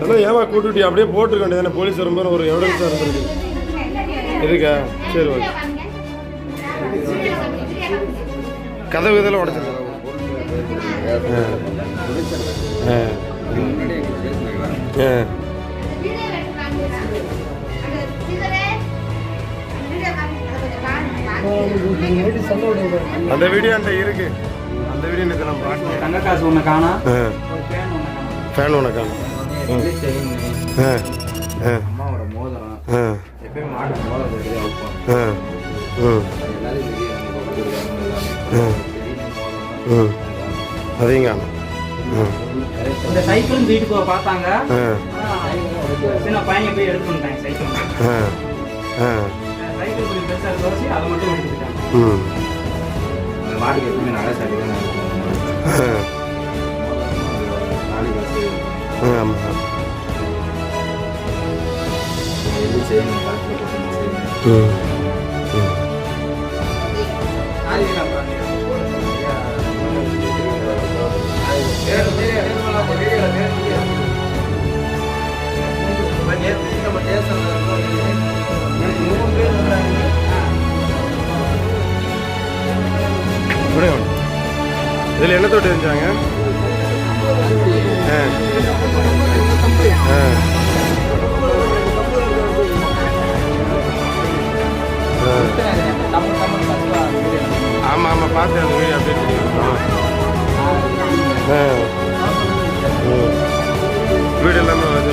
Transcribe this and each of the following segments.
அதான் ஏமா கூட்டுட்டி அப்படியே போட்டுருக்க வேண்டியதானே போலீஸ் வரும்போது ஒரு எவிடன்ஸாக இருந்திருக்கு. இருக்கா? சரி ஓகே. கதவு இதெல்லாம் உடச்சிருக்கேன் ஆ. ஆ. அந்த வீடியோ அந்த இருக்கு அந்த வீடியோ நேற்று நான் தங்க காசு ஒன்று காணா ஆ ஃபேன் ஒன்று காணும் ஆ ஆ அம்மாவோட மோதிரம் ஆ எப்பயும் மாட்டு மோதிரம் போட்டு ஆ அதையும் காணும் இந்த சைக்கிளும் வீட்டுக்கு பார்த்தாங்க ஆ சின்ன பையன் போய் சைக்கிள் சைக்கிள் கொஞ்சம் பெருசாக தோசி அதை மட்டும் எடுத்துக்கிட்டாங்க மாட்டுக்கு எப்பவுமே நல்ல சரி தான் ஆமாம் எது செய்யணும் செய்யணும் ம். ம். இதில் என்ன தொட்டு இருந்துச்சாங்க ஆமாம் ஆமாம் பார்த்து அந்த வீடியோ அப்படியே தெரியும். ஆ. வீடு எல்லாமே வந்து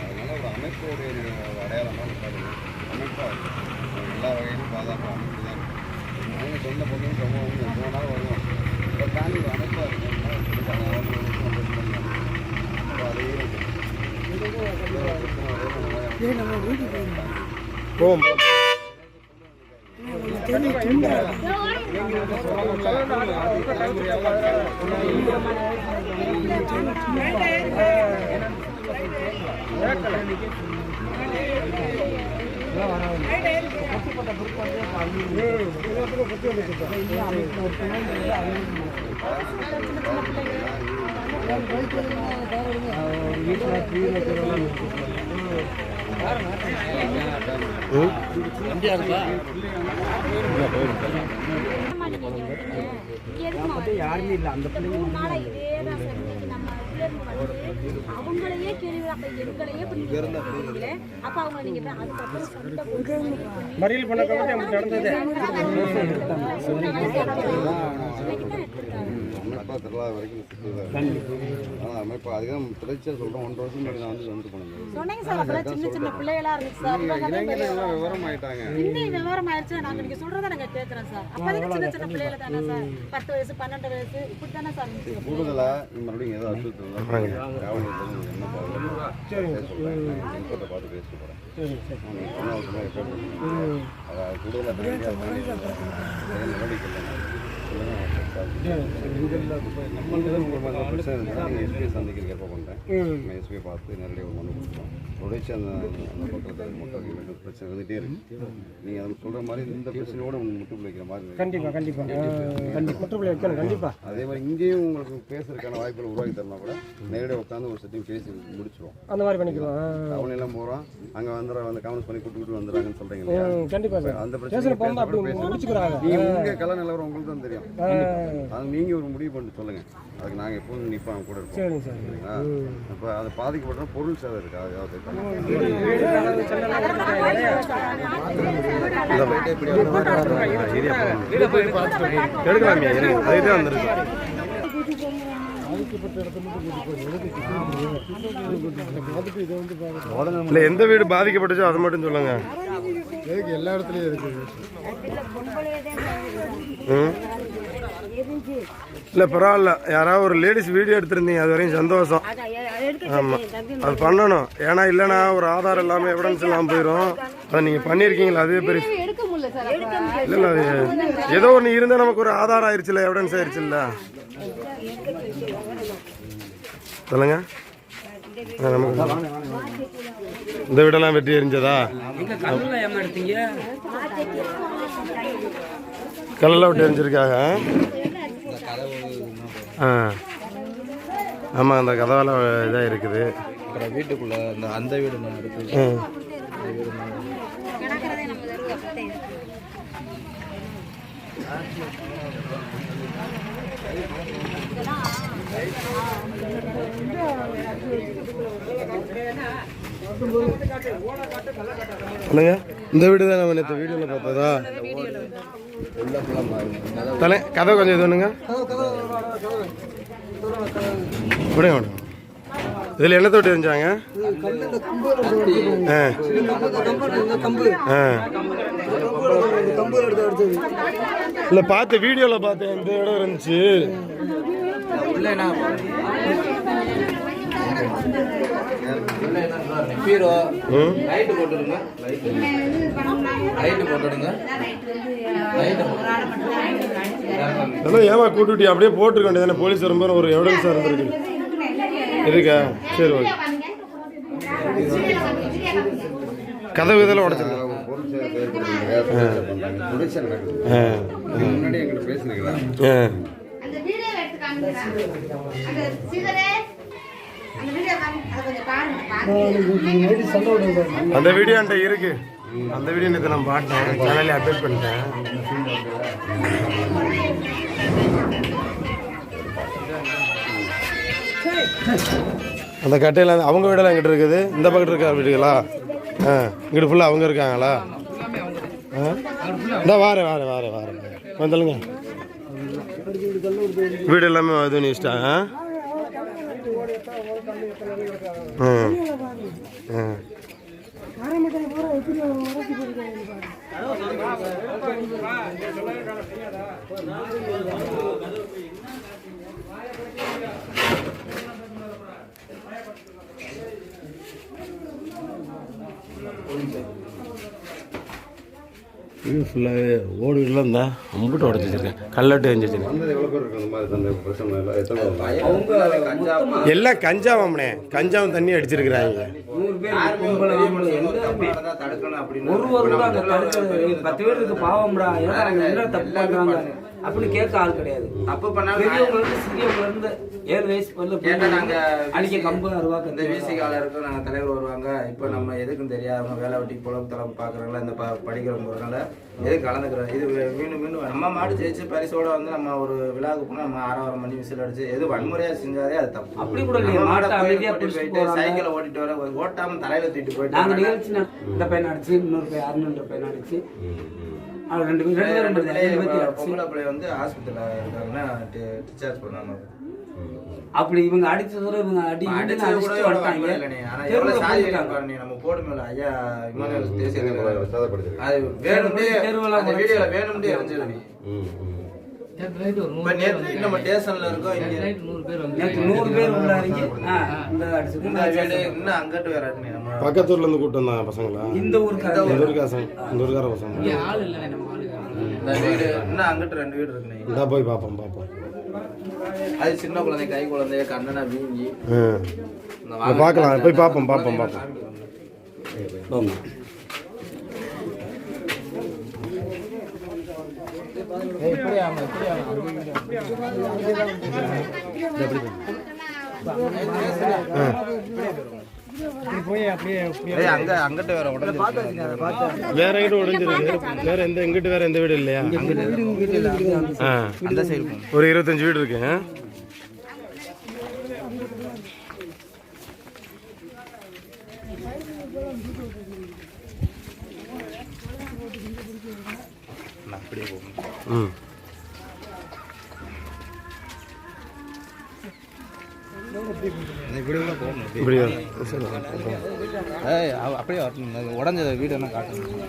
அதனால ஒரு அமைப்போடைய அடையாளமாக இருக்காது அமைப்பாக எல்லா வகையிலும் பாதுகாப்பு அமைப்பு தான் அவங்க சொந்த பொண்ணு சமூகம் எப்போ வேணாலும் வருவோம் இதை தாண்டி ஒரு அமைப்பாக இருக்கும் போவோம் ம் யாருமே இல்லை அந்த அவங்களையே கேள்வி எங்களையே இப்படி அப்ப அவங்க நீங்க அதுக்கப்புறம் சொந்த மறியல் பண்ண நடந்தது அமைப்பாக திருவிழா வரைக்கும் சுற்றுதான் ஆனால் அமைப்பாக அதுதான் தொடர்ச்சியாக சொல்கிறோம் ஒன்றரை வருஷம் முன்னாடி நான் வந்து வந்து எல்லாம் விவரம் ஆயிட்டாங்க இன்னும் விவரம் ஆயிடுச்சு நாங்க நீங்க சொல்றத நாங்க கேக்குறோம் சார். அப்போதைக்கு சின்ன சின்ன பிள்ளைகள தானே சார். பத்து வயசு பன்னெண்டு வயசு இப்படி தானே சார் கூடுதலாக மறுபடியும் ஏதோ அச்சுறுத்தல் பார்த்து பேச போகிறேன் அதாவது கூடுதலாக நடவடிக்கை இல்லை பிரச்சனை இருந்தால் நீங்கள் எஸ்பியை சந்திக்கிறதுக்கு ஏற்ப பண்ணுறேன்? எஸ்பியை பார்த்து நேரடியாக மனு கொடுத்துருவோம் தொடர்ச்சி அந்த அந்த பக்கத்தில் மக்களுக்கு பிரச்சனை வந்துகிட்டே இருக்கு. நீங்கள் அதை சொல்கிற மாதிரி இந்த பிரச்சனையோட முட்டுப்பிள் வைக்கிற மாதிரி. கண்டிப்பாக கண்டிப்பாக கண்டிப்பாக வைக்கணும் கண்டிப்பாக அதே மாதிரி இங்கேயும் உங்களுக்கு பேசுறதுக்கான வாய்ப்புகள் உருவாக்கி தரனா கூட நேரடியாக உட்காந்து ஒரு சட்டையும் பேசி முடிச்சிருவோம். அந்த மாதிரி பண்ணிக்கலாம் டவுன் எல்லாம் போகிறோம் அங்கே வந்துடுற வந்து கவனிஸ் பண்ணி கூட்டு கூட்டு வந்துடுறாங்கன்னு சொல்கிறீங்க இல்லையா? கண்டிப்பாக சார். அந்த பிரச்சனை போகும்போது அப்படி முடிச்சுக்கிறாங்க நீங்கள் உங்கள் கல நிலவரம் உங்களுக்கு தான் தெரியும். அது நீங்கள் ஒரு முடிவு பண்ணிட்டு சொல்லுங்கள் அதுக்கு நாங்கள் எப்போதும் நிற்போம் கூட இருப்போம். சரிங்க சார். இப்போ அது பாதிக்கப்பட்ட பொருள் சேதம் இருக்கா அதாவது எடுக்கலாமே இருங்க அதுக்கு தான் வந்திருக்கு இல்லை எந்த வீடு பாதிக்கப்பட்டுச்சோ அதை மட்டும் சொல்லுங்க. எல்லா இடத்துலையும் இருக்குது. ம்? இல்லை பரவாயில்ல. யாராவது ஒரு லேடிஸ் வீடியோ எடுத்திருந்தீங்க அது வரையும் சந்தோஷம். ஆமாம் அது பண்ணணும். ஏன்னா இல்லைன்னா ஒரு ஆதாரம் இல்லாமல் எவிடன்ஸ் இல்லாமல் போயிடும் அதை நீங்கள் பண்ணியிருக்கீங்களா அதுவே பெரிய இல்லை இல்லை அது ஏதோ ஒன்று இருந்தால் நமக்கு ஒரு ஆதாரம் ஆயிடுச்சுல்ல எவிடன்ஸ் ஆயிடுச்சுல்ல சொல்லுங்க. ஆ, நமக்கு இந்த வீடெல்லாம் வெட்டி எரிஞ்சதா கல்லெல்லாம் விட்டு எரிஞ்சிருக்காங்க ஆ. ஆமாம் அந்த கதவெல்லாம் இதாக இருக்குது. அப்புறம் வீட்டுக்குள்ள அந்த அந்த வீடு நான் இருக்குது ஆ. சொல்லுங்க இந்த வீடு தான் நம்ம நேற்று வீடியோவில் பார்த்ததா? தலை கதை கொஞ்சம் இது பண்ணுங்க விடுங்க விடுங்க இதில் என்ன தொட்டி எரிஞ்சாங்க ஆ இல்லை பார்த்து வீடியோவில் பார்த்தேன் இந்த இடம் இருந்துச்சு பீரோ ம்? லைட்டு போட்டுடுங்க. லைட்டு. போட்டுடுங்க. ஏமா கூட்டுட்டி அப்படியே போட்டுருக்க வேண்டியதானே போலீஸ் வரும்போது ஒரு எவிடன்ஸ் இருந்திருக்கு. இருக்கா? சரி ஓகே. கதவு இதெல்லாம் உடச்சிருக்கு முன்னாடி எங்கிட்ட பேசுனீங்களா ஆ. அந்த வீடியோ அந்த இருக்கு. அந்த வீடியோ நேற்று நான் பாட்டேன் சேனல்ல அப்டேட் பண்ணிட்டேன். அந்த கட்டையில் அவங்க வீடெல்லாம் எங்கிட்ட இருக்குது? இந்த பக்கத்து இருக்கா வீடுகளா? ஆ இங்கிட்டு ஃபுல்லாக அவங்க இருக்காங்களா? ஆ? இந்த வாரேன் வாரேன் வாரேன் வாரேன் வந்துடுங்க வீடு எல்லாமே இது நிச்சிட்டாங்க ம் ம் இது ஃபுல்லாகவே ஓடுலாம் இருந்தா அம்பிட்டு உடச்சி வச்சிருக்கேன் கல்லட்டு எரிஞ்சு வச்சிருக்கேன் எல்லாம் கஞ்சாவம்னே கஞ்சாவும் தண்ணி அடிச்சிருக்கிறாங்க. ஒரு ஒரு பத்து பேருக்கு பாவம்டா. என்ன தப்பு பண்றாங்க? அப்படின்னு கேட்க ஆள் கிடையாது. தப்பு பண்ணாலும் பெரியவங்க இருந்து சிறியவங்க இருந்து ஏழு வயசு பல்ல கேட்டா நாங்க அடிக்க கம்பு அருவா இந்த விசி காலருக்கு நாங்க தலைவர் வருவாங்க. இப்போ நம்ம எதுக்கும் தெரியாம வேலை வெட்டி புலவு தலை பாக்குறாங்களா இந்த படிக்கிறவங்கிறதுனால எதுக்கு கலந்துக்கிறோம்? இது மீண்டும் மீண்டும் நம்ம மாடு ஜெயிச்சு பரிசோட வந்து நம்ம ஒரு விழாவுக்கு போனா நம்ம ஆறாயிரம் மணி விசில் அடிச்சு எது வன்முறையா செஞ்சாதே அது தப்பு. அப்படி கூட மாடை போயிட்டு. சைக்கிளை ஓட்டிட்டு வர ஓட்டாம தலையில தூக்கிட்டு நாங்க போயிட்டு நிகழ்ச்சி நட- இந்த பையன் அடிச்சு இன்னொரு பையன் அருணுன்ற பையன் அடிச்சு ரெண்டு பேரும் ரெண்டு பேரும் அடிச்சு பொம்பளை பிள்ளை வந்து ஹாஸ்பிட்டல்ல இருக்காங்கன்னா டிஸ்சார்ஜ் பண்ணாம அப்படி இவங்க அடிச்சதோட இவங்க அடி இவங்க வந்துட்டாங்க. வன்முறை இல்லைண்ணே. ஆனா தெருவுல எவ்வளவு சாதி போட்டுட்டாங்க. பாருண்ணே, நம்ம போடுமேல ஐயா இமானுவேல் தேசிய அது வேணும்னே தெருவெல்லாம் அந்த நம்ம ஸ்டேஷன்ல இருக்கோம் இங்க. நூறு பேர் உள்ள இறங்கி ஆ, இந்த அடிச்சது இந்த வீடு இன்னும் அங்கிட்டு வேற பக்கத்தூர்ல இருந்து கூப்பிட்டு வந்தாங்க பசங்களா? இந்த ஊருக்கு இந்த ஊருக்கார பசங்க. இந்த வீடு இன்னும் அங்கிட்டு ரெண்டு வீடு இருக்குண்ணே. போய் பார்ப்போம் பார்ப்போம் அது சின்ன குழந்தை கை குழந்தைய கண்ணனா வீங்கி. பார்க்கலாம் போய் பார்ப்போம் பார்ப்போம் பார்ப்போம் காமிக்கிறோம். போங்க ஏய், அங்க அங்கிட்ட வேற எங்கிட்ட உடஞ்சிருக்கு வேற எந்த எங்கிட்ட வேற எந்த வீடு இல்லையா? ஒரு இருபத்தஞ்சு வீடு இருக்கு ஆ? நான் அப்படியே போங்க ம். இப்படி கூட போகணும் இப்படி வா. சரி. ஏய் அவ- அப்படியே வரணும். உடஞ்ச வீடு என்ன காட்டணும்.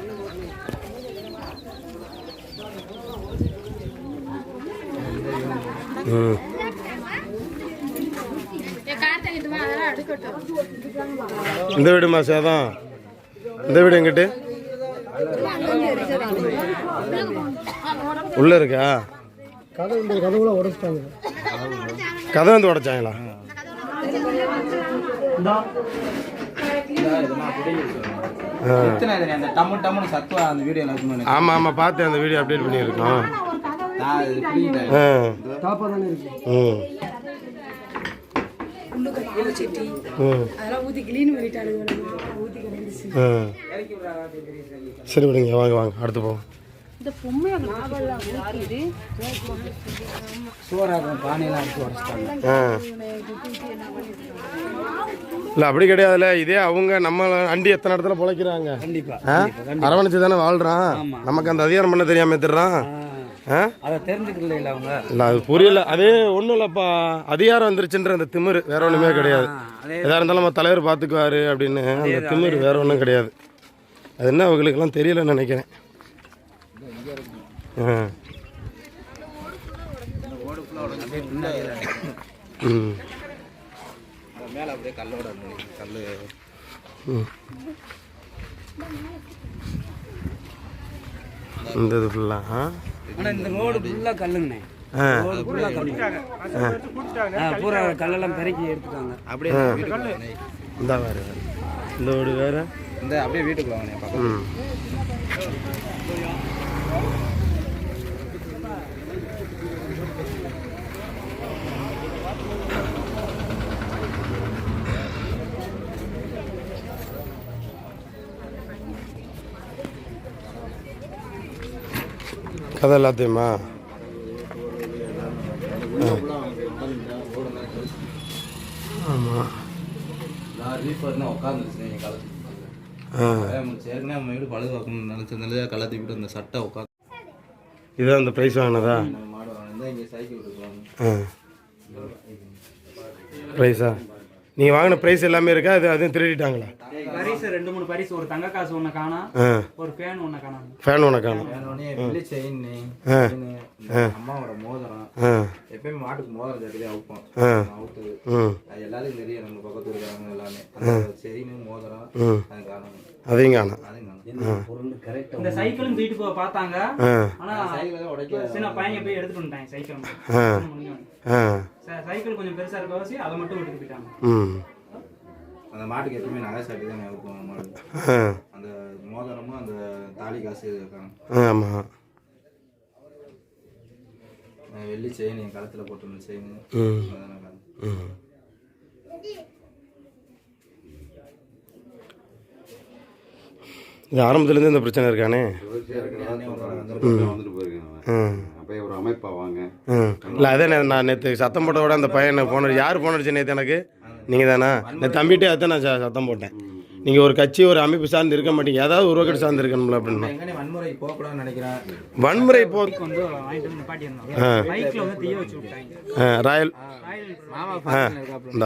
இந்த வீடுமா சேதம். இந்த வீடு எங்கிட்டு? உள்ள இருக்கா? கதை இந்த கதவுல உடைச்சிட்டாங்க. கதை வந்து உடைச்சாங்களா? ஆமா ஆமா பார்த்தேன் அந்த வீடியோ அப்டேட் பண்ணியிருக்கோம். சரி விடுங்க வாங்க வாங்க அடுத்து போவோம். இந்த பொம்மையை பானையெல்லாம் உடச்சிட்டாங்க. இல்லை அப்படி கிடையாதுல்ல. இதே அவங்க நம்ம அண்டி எத்தனை இடத்துல பிழைக்கிறாங்க? அரவணைச்சு தானே வாழ்றான்? நமக்கு அந்த அதிகாரம் பண்ண தெரியாம தெரிஞ்சுக்கல இல்லை அவங்க? இல்லை அது புரியல. அதே ஒன்றும் இல்லைப்பா. அதிகாரம் வந்துருச்சுன்ற அந்த திமிரு வேற ஒன்றுமே கிடையாது. அதே எதா இருந்தாலும் நம்ம தலைவர் பார்த்துக்குவாரு அப்படின்னு. அந்த திமிரு வேற ஒன்றும் கிடையாது. அது என்ன அவங்களுக்கெல்லாம் தெரியலன்னு நினைக்கிறேன். மேலே அப்படியே கல்லோட இந்த இது ஃபுல்லாக ஆனால் இந்த ரோடு ஃபுல்லாக கல்லுங்கண்ணே ரோடு பூரா கல்லெல்லாம் பெருக்கி எடுத்துட்டாங்க அப்படியே. இந்த வேறு இந்த வீடு வேறு இந்த அப்படியே வீட்டுக்குள்ள வாங்க பக்கம் ம் கதை எல்லாத்தையுமா ஆமாம் ரீஃபர்னா உட்காந்துருச்சு எங்கள் காலத்துக்கு ஆ ஏற்கனவே நம்ம வீடு பழுது வைக்கணும்னு நினச்சதுனால கலத்தி விட்டு அந்த சட்டை உட்காந்து இதான் அந்த ப்ரைஸ் வாங்கினதா? மாடு இங்கே ஆ? ப்ரைஸா நீங்கள் வாங்கின ப்ரைஸ் எல்லாமே இருக்கா? அது அதுவும் திருடிட்டாங்களா? பரிசு ரெண்டு மூணு பரிசு. ஒரு தங்க காசு ஒண்ணு காணா ஒரு ஃபேன் ஒண்ணு காணாம ஃபேன் உனக்கு காணும். அம்மாவோட மோதிரம். ஆ. எப்பயுமே மாட்டுக்கு மோதிரம் ஜாக்கிரதையா அவுப்போம். ஆ. அவுத்து. ம். அது எல்லாருக்கும் தெரியும் நம்ம பக்கத்து இருக்கிறவங்க எல்லாமே. செயின் மோதிரம் அது காணும். அதையும் காணும். இந்த சைக்கிளும் தூக்கிட்டு போக பார்த்தாங்க. ஆனா சின்ன பையன் போய் எடுத்துட்டு வந்துட்டாங்க சைக்கிள் சைக்கிள் கொஞ்சம் பெருசா இருக்கவாசி அதை மட்டும் விட்டுட்டு போயிட்டாங்க. ம். அந்த மாட்டுக்கு எப்பயுமே நகை சாட்டி தான் அந்த மோதிரமும் அந்த தாலி காசு இருக்காங்க. ஆமாம் வெள்ளி செயின் என் கழுத்தில் போட்டிருந்த செயின் ம் அதெல்லாம் காணும். ம் இது ஆரம்பத்துலேருந்து இந்த பிரச்சனை இருக்கானே? ஒரு அமைப்பா வாங்க இல்லை அதே நான் நேற்று சத்தம் போட்டதோட அந்த பையனை ஃபோன் அடிச்சு யார் ஃபோன் அடிச்சு நேற்று எனக்கு? நீங்கள் தானே நான் தம்பிகிட்டே அதான் நான் ச- சத்தம் போட்டேன். நீங்கள் ஒரு கட்சி ஒரு அமைப்பு சார்ந்து இருக்க மாட்டீங்க. ஏதாவது உருவக்கட்டு சார்ந்து இருக்கணும்ல அப்படின்னு. வன்முறை போகக்கூடாதுன்னு நினைக்கிறேன். வன்முறை போ ஆ. ஆ, ராயல் மாமா நிற்கும்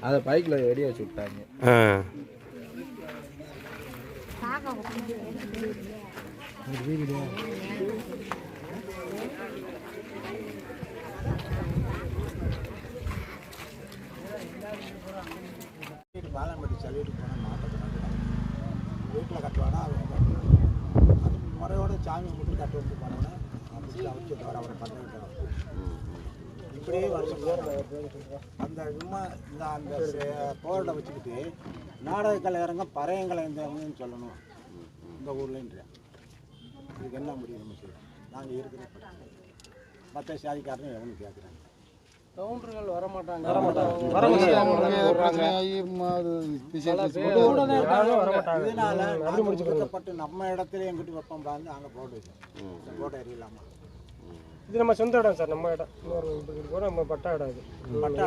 அதை பைக்கில் வெடி வச்சு விட்டாங்க. ஆ. பாலம்பட்டி சல்லிட்டு போனால் மாட்டை வீட்டில் கட்டுவானா? அது முறையோட சாமி கும்பிட்டு கட்டு வந்து போனோன்னே அப்படி அவச்சு தவிர அவரை பண்ண விட்டாங்க இப்படியே வருஷம் சும்மா இந்த அந்த போர்டை வச்சுக்கிட்டு நாடக கலையரங்க பறையங்கலைன்னு சொல்லணும் இந்த ஊர்லன்ற இதுக்கு என்ன முடியும் நம்ம நாங்கள் இருக்கிற மற்ற சாதிக்காரங்க எவனும் கேட்குறாங்க இதனால நாங்க ஒடுக்கப்பட்டு நம்ம இடத்துல எங்கிட்டு வைப்போம் பாருங்க அங்கே போட்டு வச்சோம் இந்த போட்டை எறியலாமா இது நம்ம சொந்த இடம் சார் நம்ம இடம். இன்னொரு இது கூட நம்ம பட்டா இடம் இது. பட்டா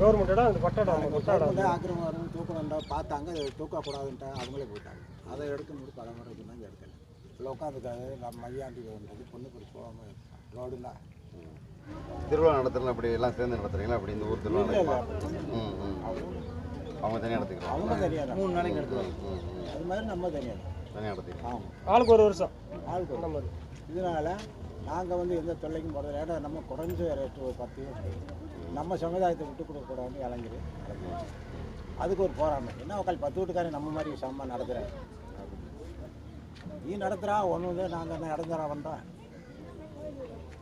கவர்மெண்ட் இடம் அது பட்டா இடம் நம்ம பட்டா இடம். வந்து ஆக்கிரமம் வரும் தூக்கணுண்டா பார்த்தாங்க அதை தூக்கக்கூடாதுன்ட்டா அவங்களே போயிட்டாங்க. அதை எடுக்க முடியும் தலைமுறை சொன்னாங்க எடுக்கல இல்லை உட்காந்துக்காது நம்ம மையாண்டி வந்தது பொண்ணு பிடிச்சி போகாமல் ரோடுல திருவிழா நடத்துறதுல அப்படி எல்லாம் சேர்ந்து நடத்துறீங்களா? அப்படி இந்த ஊர் திருவிழா அவங்க தனியாக நடத்திக்கிறோம். அவங்க தனியாக மூணு நாளைக்கு ம் அது மாதிரி நம்ம தனியாக தனியாக நடத்திக்கிறோம். ஆளுக்கு ஒரு வருஷம். ஆளுக்கு அந்த மாதிரி இதனால நாங்கள் வந்து எந்த தொல்லைக்கும் போகிறது ஏன்னா நம்ம குறைஞ்ச ரேட்டு ஒரு பத்து நம்ம சமுதாயத்தை விட்டு கொடுக்கக்கூடாதுன்னு இறங்கிடு அதுக்கு ஒரு போராட்டம். என்ன உட்கால் பத்து வீட்டுக்காரன் நம்ம மாதிரி சமமாக நடத்துகிறேன் நீ நடத்துகிறா ஒன்று வந்து நாங்கள் நடந்துறா வந்தோம்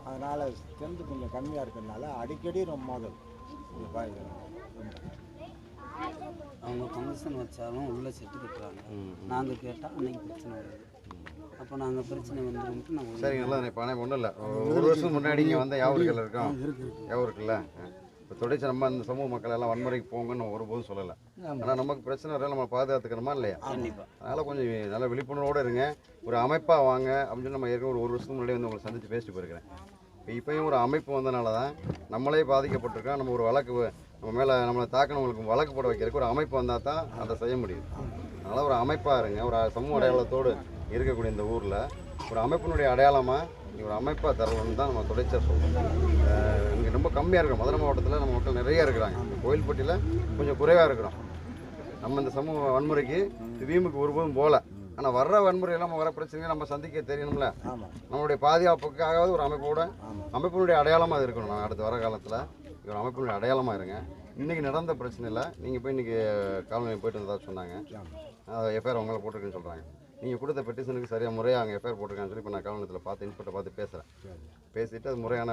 அதனால் ஸ்ட்ரென்த்து கொஞ்சம் கம்மியாக இருக்கிறதுனால அடிக்கடி ரொம்ப மோதல். இது. அவங்க கமிஷன் வச்சாலும் உள்ள செட்டு கட்டுறாங்க நாங்கள் கேட்டால் அன்னைக்கு பிரச்சனை வருது. அப்போ நாங்கள் பிரச்சனை வந்துருன்ட்டு நாங்கள் சரிங்க நல்லா இப்போ ஆனால் ஒன்றும் இல்லை. ஒரு வருஷம் முன்னாடி இங்கே வந்த யாவர்கள் இருக்கோம். யாவும் இருக்குல்ல இப்போ தொடர்ச்சி நம்ம அந்த சமூக மக்கள் எல்லாம் வன்முறைக்கு போங்கன்னு ஒருபோதும் சொல்லலை. ஆனால் நமக்கு பிரச்சனை வர நம்ம பாதுகாத்துக்கணுமா இல்லையா? அதனால் கொஞ்சம் நல்ல விழிப்புணர்வோடு இருங்க. ஒரு அமைப்பாக வாங்க. அப்படின்னு சொல்லி நம்ம ஏற்கனவே ஒரு ஒரு வருஷத்துக்கு முன்னாடி வந்து உங்களை சந்தித்து பேசிட்டு போயிருக்கிறேன். இப்போ இப்போயும் ஒரு அமைப்பு வந்தனால தான் நம்மளே பாதிக்கப்பட்டிருக்கோம். நம்ம ஒரு வழக்கு நம்ம மேலே நம்மளை தாக்கினவங்களுக்கு வழக்கு போட வைக்கிறதுக்கு ஒரு அமைப்பு வந்தால் தான் அதை செய்ய முடியும். அதனால் ஒரு அமைப்பாக இருங்க. ஒரு சமூக அடையாளத்தோடு இருக்கக்கூடிய இந்த ஊரில் ஒரு அமைப்பினுடைய அடையாளமாக ஒரு அமைப்பாக தரணும்னு தான் நம்ம தொடர்ச்சியாக சொல்கிறோம் இங்கே ரொம்ப கம்மியாக இருக்கிறோம் மதுரை மாவட்டத்தில் நம்ம மக்கள் நிறைய இருக்கிறாங்க. இந்த கோயில்பட்டியில் கொஞ்சம் குறைவாக இருக்கிறோம். நம்ம இந்த சமூக வன்முறைக்கு வீமுக்கு ஒருபோதும் போகல ஆனால் வர்ற வன்முறையெல்லாம் நம்ம வர பிரச்சனையை நம்ம சந்திக்க தெரியணும்ல. நம்மளுடைய பாதுகாப்புக்காகவது ஒரு அமைப்போட அமைப்பினுடைய அடையாளமாக அது இருக்கணும். நான் அடுத்த வர காலத்தில் ஒரு அமைப்பினுடைய அடையாளமாக இருங்க. இன்றைக்கி நடந்த பிரச்சனை இல்லை நீங்கள் போய் இன்றைக்கி காலநிலை போயிட்டு வந்ததா சொன்னாங்க. எஃப்ஐஆர் அவங்கள போட்டிருக்குன்னு சொல்கிறாங்க நீங்கள் கொடுத்த பெட்டிஷனுக்கு சரியாக முறையாக அங்கே எஃப்ஐஆர் போட்டிருக்கான்னு சொல்லி இப்போ நான் காலநிலத்தில் பார்த்து இன்ஸ்பெக்டர் பார்த்து பேசுகிறேன் பேசிட்டு அது முறையான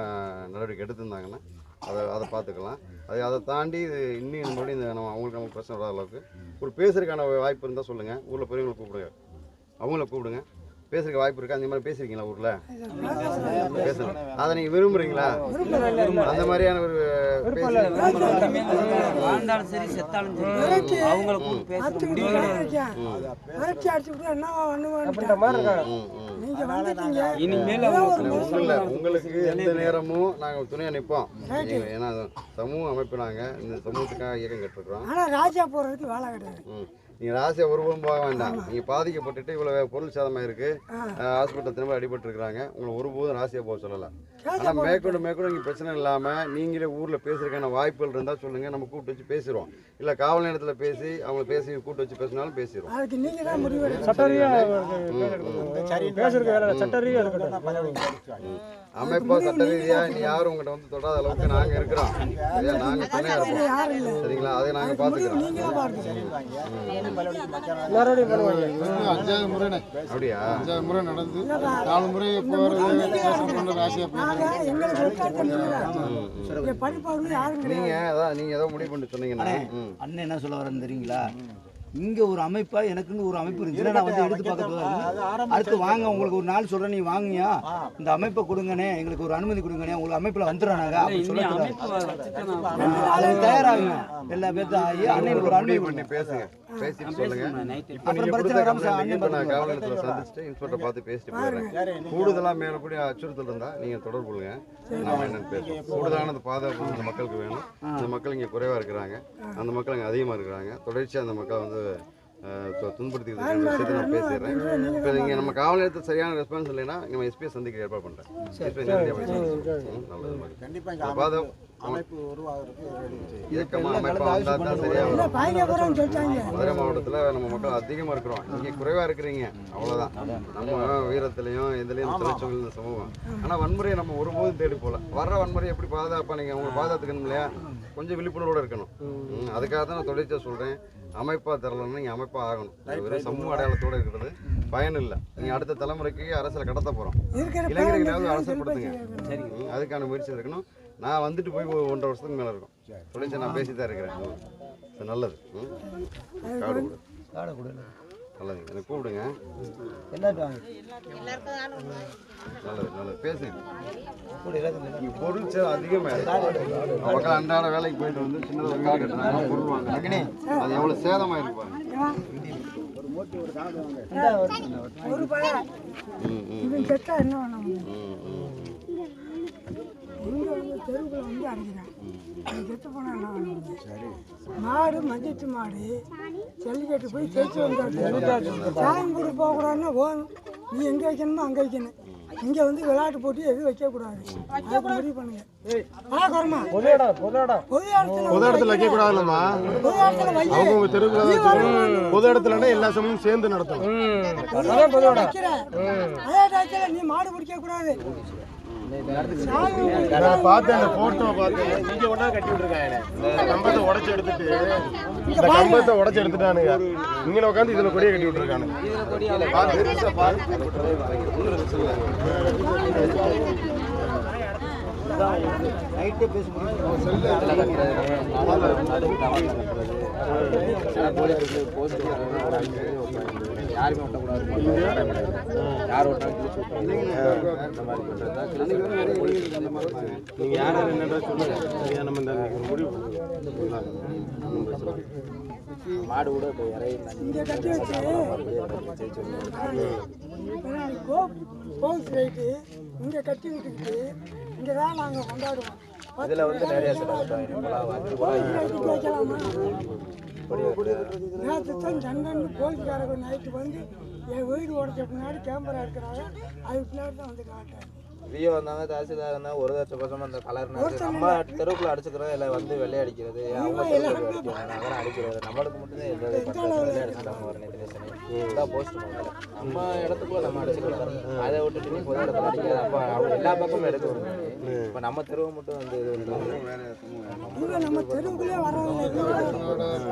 நடவடிக்கை எடுத்திருந்தாங்கன்னா அதை அதை பார்த்துக்கலாம். அதை அதை தாண்டி இது இன்னும் மறுபடியும் இந்த நம்ம அவங்களுக்கு நமக்கு பிரச்சனை வராத அளவுக்கு ஒரு பேசுறதுக்கான வாய்ப்பு இருந்தால் சொல்லுங்கள் ஊரில் பெரியவங்களை கூப்பிடுங்க. அவங்கள கூப்பிடுங்க. பேசுறதுக்கு வாய்ப்பு இருக்கா? அந்த மாதிரி பேசுறீங்களா ஊரில்? பேசணும் அதை நீங்கள் விரும்புறீங்களா? அந்த மாதிரியான ஒரு வாழ்ந்தாலும் சரி செத்தாலும் சரி. அவங்கள கூட பேச முடியும் அப்படின்ற மாதிரி இருக்காங்க. இனிமேல் இல்ல உங்களுக்கு எந்த நேரமும் நாங்க துணையா நிற்போம் ஏன்னா அது சமூக அமைப்பு நாங்க இந்த சமூகத்துக்காக இயக்கம் கட்டிருக்கிறோம். ஆனால் ராஜா போகிறதுக்கு வேலை கிடையாது. ம். நீங்க ராசியா ஒருபோதும் போக வேண்டாம். நீங்க பாதிக்கப்பட்டுட்டு இவ்வளவு பொருள் சேதமா இருக்கு. ஹாஸ்பிட்டல் திரும்ப அடிபட்டு இருக்கிறாங்க உங்களை ஒருபோதும் ராசியா போக சொல்லல. ஆனா மேற்கொண்டு மேற்கொண்டு இங்க பிரச்சனை இல்லாம நீங்களே ஊர்ல பேசுறதுக்கான வாய்ப்புகள் இருந்தா சொல்லுங்க. நம்ம கூப்பிட்டு வச்சு பேசிடுவோம் இல்ல காவல் நிலையத்துல பேசி அவங்கள பேசி கூப்பிட்டு வச்சு பேசினாலும் பேசிடுவோம் அதுக்கு நீங்கள் தான் முடிவு சட்டரியா பேசுறதுக்கு இருக்கட்டும். அமைப்பா சட்ட ரீதியா இனி யாரும் உங்கள்கிட்ட வந்து தொடாத அளவுக்கு நாங்க இருக்கிறோம். சரியா? நாங்க துணையா இருப்போம் சரிங்களா? அதை நாங்க பாத்துக்கிறோம் அஞ்சாவது முறை அப்படியா? அஞ்சாவது முறை நடந்து நாலு முறை நீங்க அதான் நீங்க ஏதோ முடிவு பண்ணி சொன்னீங்கன்னா. அண்ணன் என்ன சொல்ல வரேன்னு தெரியுங்களா? இங்க ஒரு அமைப்பா எனக்குன்னு ஒரு அமைப்பு இருந்துச்சு நான் வந்து எடுத்து பார்க்க போறேன் அடுத்து வாங்க உங்களுக்கு ஒரு நாள் சொல்றேன் நீ வாங்கியா இந்த அமைப்பை கொடுங்கண்ணே எங்களுக்கு ஒரு அனுமதி கொடுங்கண்ணே உங்களுக்கு அமைப்புல வந்துடுறாங்க அப்படி இன்னும் சொல்லக்கூடாது நான் அது தயாராகுங்க. எல்லா பேர்த்தும் ஆகி அண்ணனுக்கு ஒரு அனுமதி பண்ணி பேசுங்க. பேசிட்டு சொல்லுங்க. அப்புறம் பிரச்சனை வராம அண்ணன் நான் பார்த்துக்குவாங்க. காவல் நிலையத்தில் சந்திச்சுட்டு இன்ஸ்பெக்டர் பார்த்து பேசிட்டு போயிடுறேன். கூடுதலா மேலப்படி அச்சுறுத்தல் இருந்தா நீங்க தொடர்பு கொள்ளுங்க. நாம என்னன்னு பேசுவோம். கூடுதலான அந்த பாதுகாப்பு இந்த மக்களுக்கு வேணும். இந்த மக்கள் இங்க குறைவா இருக்கிறாங்க. அந்த மக்கள் இங்க அதிகமா இருக்கிறாங்க. தொடர்ச்சியா அந்த மக்கள் வந்து அஹ், து- துன்புறுத்திக்கிட்டு இருக்கிற விஷயத்தை நான் பேசிடுறேன். இப்போ நீங்கள் நம்ம காவல் நிலையத்தில் சரியான ரெஸ்பான்ஸ் இல்லைன்னா நம்ம எஸ்பியை சந்திக்க ஏற்பாடு பண்ணுறேன் கண்டிப்பாக இங்கே அமைப்பு மதுரை மாவட்டத்தில் நம்ம மக்கள் அதிகமாக இருக்கிறோம். இங்கே குறைவாக இருக்கிறீங்க. அவ்வளோதான் நம்ம வீரத்திலையும் எதுலேயும் தொழிற்சங்கள் இந்த சமூகம். ஆனால் வன்முறையை நம்ம ஒருபோதும் தேடி போகல. வர்ற வன்முறையை எப்படி பாதுகாப்பாக நீங்கள் உங்களை பாதுகாத்துக்கணும் இல்லையா? கொஞ்சம் விழிப்புணர்வோடு இருக்கணும். அதுக்காக தான் நான் தொடர்ச்சியாக சொல்கிறேன் அமைப்பாக தரலன்னா நீங்கள் அமைப்பாக ஆகணும். இது வெறும் சமூக அடையாளத்தோடு இருக்கிறது. பயன் இல்லை. நீங்கள் அடுத்த தலைமுறைக்கு அரசியல் கடத்த போகிறோம் இளைஞர்களாவது அரசியல் படுத்துங்க ம், அதுக்கான முயற்சி இருக்கணும். நான் வந்துட்டு போய் ஒன்றரை வருஷத்துக்கு மேலே இருக்கும். சொல்லிச்சு நான் பேசி தான் இருக்கிறேன். சரி, நல்லது. காடு. நல்லது. எனக்கு கூப்பிடுங்க. நல்லது நல்லது. பேசுங்க. பொருள் சேவை அதிகமாக மக்கள் அன்றாட வேலைக்கு போயிட்டு வந்து சின்னதாக காடு கட்டுறாங்க பொருள் வாங்க அது எவ்வளோ சேதமாக இருப்பாங்க ஒரு ம் ம் இவன் செத்தா என்ன பண்ண முடியும் ம் ம் இங்க வந்து தெருவுக்குள்ள வந்து அடிக்கிறான் அவன் செத்து போனா மாடு மஞ்சத்து மாடு. ஜல்லிக்கட்டு போய் தேய்ச்சி வந்தாச்சு. சாயம் கூட போகக்கூடாதுன்னா போகணும் நீ எங்கே வைக்கணுமோ அங்கே வைக்கணும். இங்கே வந்து விளையாட்டு போட்டி எதுவும் வைக்கக்கூடாது. அதுக்கு முடிவு பண்ணுங்க. ஆ குறமா பொது இடத்துல வைக்க கூடாதுல்லம்மா பொது இடத்துல வை அவங்கவுங்க தெருவுல. பொது இடத்துலன்னா எல்லா சமயமும் சேர்ந்து வைக்கிற அதே டயத்தில் நீ மாடு பிடிக்க கூடாது நான் பார்த்தேன் அந்த போட்டோவை பார்த்தேன். நீங்க ஒன்னா கட்டி விட்டுருக்காங்க இந்த கம்பத்தை உடைச்சு எடுத்துட்டு இந்த கம்பத்தை உடைச்சு எடுத்துட்டானுங்க. இங்கே உட்காந்து இதுல கொடியை கட்டி விட்டுருக்கானுங்க நைட்டே யாருமே ஒட்டக்கூடாது. யார் ஒட்டாலும் இந்த மாதிரி பண்ணுறது தான் நீங்க யாரா என்னன்றத சொல்லுங்க சரியா நம்ம இந்த முடிவு பண்ணுவோம். மாடு கூட இப்போ இறைய இங்கே கட்டி வச்சு போல்ஸ் ரைட்டு இங்கே கட்டி விட்டுக்கிட்டு இங்கே தான் நாங்கள் கொண்டாடுவோம். இதில் வந்து நிறைய நேற்று தான் சண்டன் போலீஸ்காரங்க நைட்டு வந்து என் வீடு உடச்ச பின்னாடி கேமரா இருக்கிறாங்க அது பின்னாடி தான் வந்து காட்டாங்க வியோ வந்தாங்க தாசில்தார் இருந்தாங்க ஒரு லட்சம் பசங்க அந்த கலர் நம்ம தெருவுக்குள்ள அடிச்சுக்கிறோம் இல்லை வந்து வெள்ளை அடிக்கிறது அவங்க அடிக்கிறது நம்மளுக்கு மட்டும் தான் எந்த இது பண்றது. வெள்ளை அடிச்சுட்டாங்க ஒரு நேற்று போஸ்ட் நம்ம இடத்துக்குள்ள நம்ம அடிச்சுக்கிறோம் அதை விட்டுட்டு நீ பொது இடத்துல அடிக்கிறது அப்போ அவங்க எல்லா பக்கமும் எடுக்க விடுங்க இப்போ நம்ம தெருவு மட்டும் வந்து இது நம்ம தெருவுக்குள்ளே வரவங்க